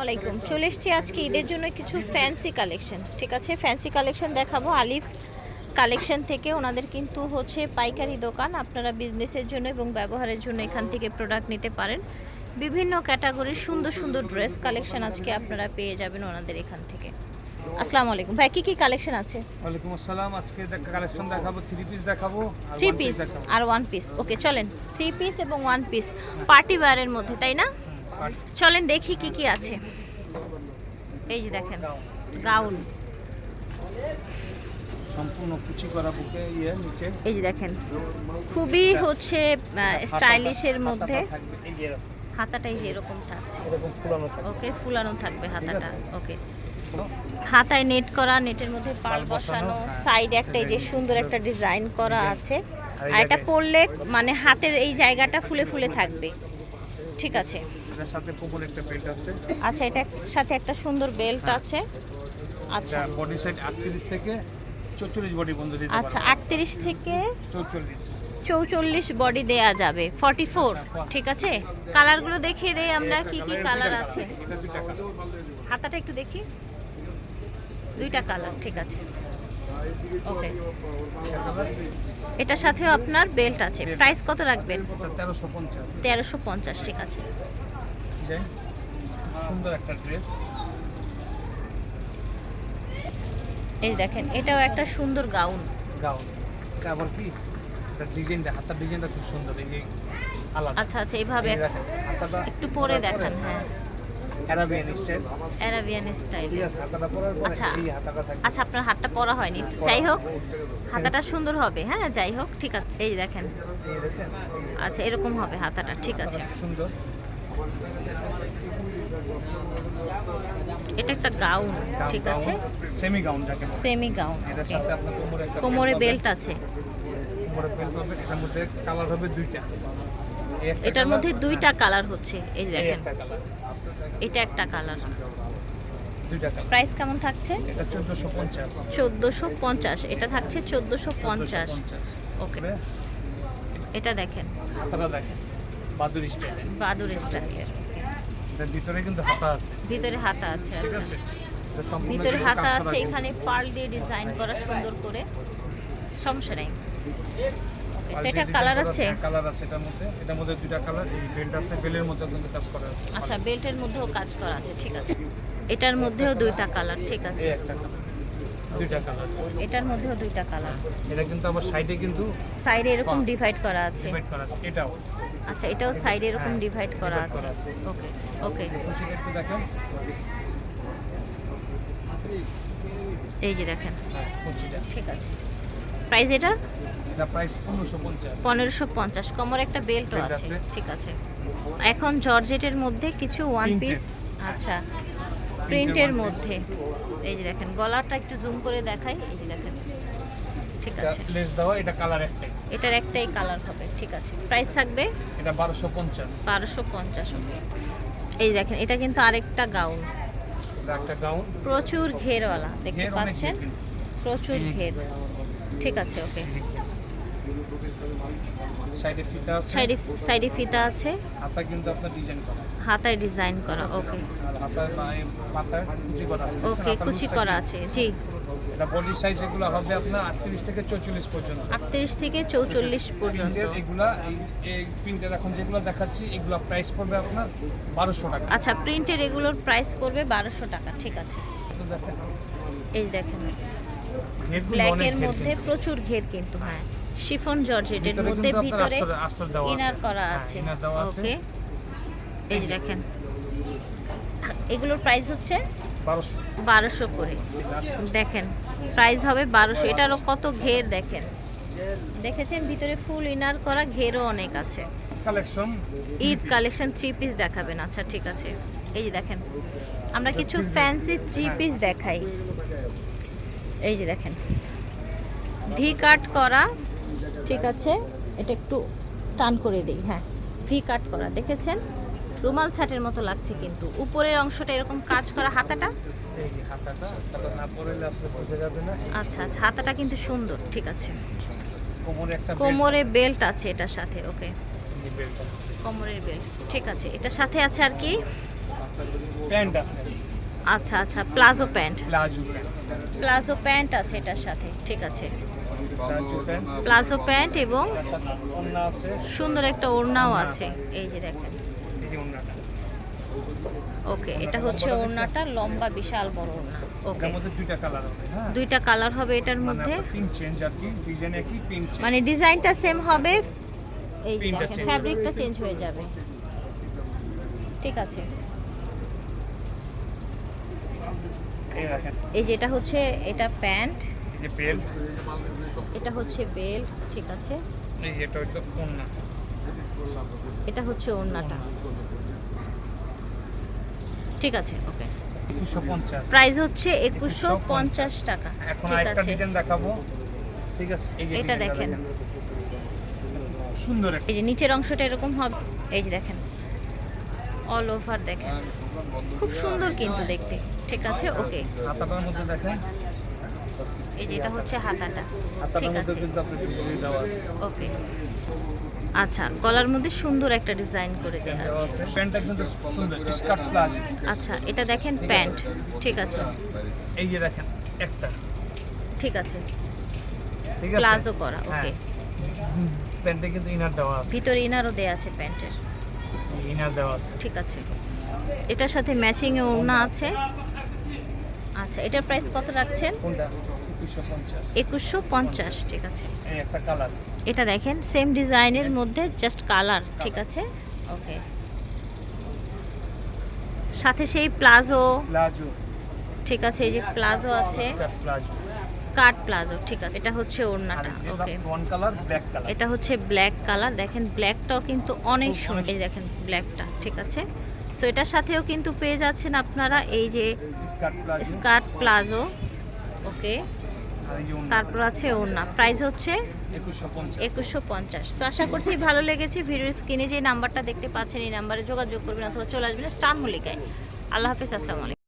ওয়ালাইকুম। চলে এসেছি আজকে ঈদের জন্য কিছু ফ্যান্সি কালেকশন ঠিক আছে? ফ্যান্সি কালেকশন দেখাবো। আলিফ কালেকশন থেকে ওনাদের কিন্তু হচ্ছে পাইকারি দোকান। আপনারা বিজনেসের জন্য এবং ব্যবহারের জন্য এখান থেকে প্রোডাক্ট নিতে পারেন। বিভিন্ন ক্যাটাগরির সুন্দর সুন্দর ড্রেস কালেকশন আজকে আপনারা পেয়ে যাবেন ওনাদের এখান থেকে। আসসালামু আলাইকুম। ভাই কি কি কালেকশন আছে? ওয়ালাইকুম আসসালাম। আজকে কালেকশন দেখাবো থ্রি পিস দেখাবো থ্রি পিস আর ওয়ান পিস ওকে চলেন। থ্রি পিস এবং ওয়ান পিস পার্টি ওয়্যারের মধ্যে তাই না? চলেন দেখি কি কি আছে। এই যে দেখেন গাউন। সম্পূর্ণ কুচি করা বুকে ইয়ে নিচে। এই যে দেখেন খুবই হচ্ছে স্টাইলিশের মধ্যে। হাতাটা এই যে এরকম, হাতাটাই যে এরকম থাকছে ওকে ফুলানো থাকবে হাতাটা। ওকে। হাতায় নেট করা নেটের মধ্যে পাল বসানো, বসানো হ্যাঁ। সাইড একটা এই যে সুন্দর একটা ডিজাইন করা আছে। আর এটা পরলে মানে হাতের এই জায়গাটা ফুলে ফুলে থাকবে। ঠিক আছে। এটার সাথে কোমর একটা বেল্ট আছে। আচ্ছা এটার সাথে একটা সুন্দর বেল্ট আছে। আচ্ছা। বডি সাইজ আটত্রিশ থেকে চৌচল্লিশ বডি বন্ধ দিতে আচ্ছা পারব। আটত্রিশ থেকে চৌচল্লিশ। চৌচল্লিশ বডি দেয়া যাবে। ফর্টি ফোর ঠিক আছে? কালারগুলো দেখিয়ে দেই আমরা কি কি কালার আছে। হাতাটা একটু দেখি। দুইটা কালার ঠিক আছে। ওকে এটার সাথেও আপনার বেল্ট আছে। প্রাইস কত রাখবেন? তেরোশো পঞ্চাশ ঠিক আছে। ডিজাইন সুন্দর একটা ড্রেস এই দেখেন এটাও একটা সুন্দর গাউন। গাউন। আবার কি? এটা ডিজাইনটা হাতার ডিজাইনটা খুব সুন্দর এই যে আলাদা। আচ্ছা আচ্ছা এইভাবে একটু পরে দেখান হ্যাঁ। অ্যারাবিয়ান স্টাইল অ্যারাবিয়ান স্টাইল আচ্ছা। আচ্ছা আপনার হাতটা পরা হয়নি। যাই হোক হাতাটা সুন্দর হবে হ্যাঁ যাই হোক ঠিক আছে এই দেখেন। আচ্ছা এরকম হবে হাতাটা ঠিক আছে। সুন্দর? এটা একটা গাউন ঠিক আছে? সেমি গাউন যাকে সেমি গাউন এটার সাথে আপনার কোমরে একটা কোমরে বেল্ট আছে। কোমরে বেল্ট হবে এটার মধ্যে কালার হবে দুইটা। এটার মধ্যে দুইটা কালার হচ্ছে এই দেখেন। এটা একটা কালার প্রাইস কেমন থাকছে? চোদ্দোশো পঞ্চাশ। এটা থাকছে চোদ্দোশো পঞ্চাশ। পঞ্চাশ। ওকে এটা দেখেন। দেখেন। বাদুর স্টাইলে বাদুর স্টাইলের এটার ভিতরে কিন্তু হাতা আছে। ভিতরে হাতা আছে ঠিক আচ্ছা। আছে? ভিতরে হাতা আছে এখানে পার্ল দিয়ে ডিজাইন করা সুন্দর করে। সমস্যা নেই। যে কালার আছে? কালার আছে এটার মধ্যে। এটার মধ্যে দুইটা কালার এই বেল্ট আছে বেলের মধ্যে কিন্তু কাজ করা আছে। আচ্ছা বেল্টের মধ্যেও কাজ করা আছে ঠিক আছে। এটার মধ্যেও দুইটা কালার ঠিক আছে। একটা কালার দুইটা কালার এটার মধ্যেও দুইটা কালার এটা কিন্তু আবার সাইডে কিন্তু সাইডে এরকম ডিভাইড করা আছে। ডিভাইড করা আছে। এটাও। আচ্ছা এটাও সাইডে এরকম ডিভাইড করা আছে। ওকে ওকে এই যে দেখেন। হ্যাঁ ঠিক আছে। প্রাইস এটা? পনেরোশো পঞ্চাশ। কমর একটা আছে। আছে। ঠিক আছে। এখন জর্জেটের মধ্যে কিছু ওয়ান পিস আচ্ছা প্রিন্টের মধ্যে। এই যে দেখেন গলাটা একটু জুম করে দেখাই। এই যে দেখেন। ঠিক আছে। লেস দেওয়া এটা কালার একটাই। এটার একটাই কালার হবে ঠিক আছে। প্রাইস থাকবে? এটা বারোশো পঞ্চাশ। বারোশো পঞ্চাশ এই দেখেন এটা কিন্তু আরেকটা গাউন একটা গাউন প্রচুর ঘেরওয়ালা দেখতে পাচ্ছেন? প্রচুর ঘের। ঠিক আছে ওকে সাইডে ফিতা আছে। সাইডে সাইডে ফিতা আছে। হাতা কিন্তু আপনার ডিজাইন করা। হাতায় ডিজাইন করা ওকে আর পাতায় কুচি করা আছে। ওকে কুচি করা আছে জি। এটা বডি সাইজ এগুলো হবে আপনার আটত্রিশ থেকে চৌচল্লিশ পর্যন্ত। আটত্রিশ থেকে চৌচল্লিশ পর্যন্ত। প্রিন্টের এগুলা এই প্রিন্টের এখন যেগুলো দেখাচ্ছি এগুলো প্রাইস পড়বে আপনার টাকা। আচ্ছা প্রিন্টের এগুলোর প্রাইস পড়বে টাকা ঠিক আছে। এই দেখেন। ব্ল্যাকের মধ্যে প্রচুর ঘের কিন্তু হ্যাঁ। শিফন জর্জেটের ভিতরে মধ্যে ভিতরে। ইনার করা হ্যাঁ, আছে। ওকে এই দেখেন। এগুলোর প্রাইস হচ্ছে বারোশো। করে। দেখেন। প্রাইস হবে বারোশো। এটারও কত ঘের দেখেন। দেখেছেন? ভিতরে ফুল ইনার করা ঘেরও অনেক আছে। Collection? Eid collection three piece দেখাবেন। আচ্ছা ঠিক আছে। এই যে দেখেন আমরা কিছু ফ্যান্সি থ্রি পিস দেখাই। এই যে দেখেন ভি কাট করা। ঠিক আছে? এটা একটু টান করে দিই হ্যাঁ। ভি কাট করা দেখেছেন? রুমাল ছাটের মতো লাগছে কিন্তু। উপরের অংশটা এরকম কাজ করা হাতাটা? আচ্ছা আচ্ছা হাতাটা কিন্তু সুন্দর ঠিক আছে। কোমরে বেল্ট আছে এটার সাথে ওকে। কোমরের বেল্ট ঠিক আছে। এটার সাথে আছে আর কি? প্যান্ট আছে। আচ্ছা আচ্ছা প্লাজো প্যান্ট। Palazzo pant. আছে এটার সাথে ঠিক আছে। Palazzo pant. এবং সুন্দর একটা ওড়নাও আছে। এই যে দেখেন। ওকে এটা হচ্ছে ওড়নাটা লম্বা বিশাল বড় ওড়না। ওকে। দুইটা কালার হবে হ্যাঁ? দুইটা কালার হবে এটার মানে মধ্যে। পিন চেঞ্জ আর কি ডিজাইন একই পিন চেঞ্জ মানে ডিজাইনটা সেম হবে। এই দেখেন ফ্যাব্রিকটা চেঞ্জ হয়ে যাবে। ঠিক আছে। এই দেখেন। এই যে এটা হচ্ছে এটা প্যান্ট। এই যে বেল্ট এটা হচ্ছে বেল্ট ঠিক আছে। এটা হচ্ছে ওড়নাটা। ঠিক আছে ওকে। প্রাইস হচ্ছে একুশশো পঞ্চাশ টাকা। এখন ঠিক আরেকটা আছে। ডিজাইন দেখাবো। ঠিক আছে এটা দেখেন। সুন্দর এই যে নিচের অংশটা এরকম হবে। এই যে দেখেন। অল ওভার দেখেন। খুব সুন্দর কিন্তু দেখতে। ঠিক আছে ওকে। হাতাটার মধ্যে দেখেন। এই যে এটা হচ্ছে হাতাটা। ঠিক আছে। ওকে। আচ্ছা গলার মধ্যে সুন্দর একটা ডিজাইন করে দেওয়া দেওয়া আছে। প্যান্টটা কিন্তু সুন্দর স্কার্ট প্লাজো। আচ্ছা এটা দেখেন প্যান্ট ঠিক আছে। এই যে দেখেন একটা। ঠিক আছে। ঠিক আছে? প্লাজো করা হ্যাঁ। ওকে। প্যান্টে কিন্তু ইনার দেওয়া আছে। ভিতরে ইনারও দেওয়া আছে প্যান্টের। ইনার দেওয়া আছে। ঠিক আছে। এটার সাথে ম্যাচিং এ ওড়না আছে। আচ্ছা এটার প্রাইস কত রাখছেন? কোনটা? একুশশো পঞ্চাশ। ঠিক আছে। এই একটা কালার এটা দেখেন সেম ডিজাইনের মধ্যে জাস্ট কালার ঠিক আছে? ওকে সাথে সেই প্লাজো। প্লাজো। ঠিক আছে এই যে প্লাজো আছে। স্কার্ট প্লাজো ঠিক আছে এটা হচ্ছে ওড়নাটা ওকে এটা হচ্ছে ব্ল্যাক কালার দেখেন ব্ল্যাকটাও কিন্তু অনেক সুন্দর দেখেন ব্ল্যাকটা ঠিক আছে? সো এটার সাথেও কিন্তু পেয়ে যাচ্ছেন আপনারা এই যে স্কার্ট প্লাজো। ওকে। তারপর আছে ওড়না। প্রাইস হচ্ছে একুশশো পঞ্চাশ। তো আশা করছি ভালো লেগেছে ভিডিওর স্ক্রিনে যে নাম্বারটা দেখতে পাচ্ছেন, এই নাম্বারে যোগাযোগ করবেন অথবা চলে আসবেন স্টার মল্লিকায়। আল্লাহ হাফিজ, আসসালামু আলাইকুম।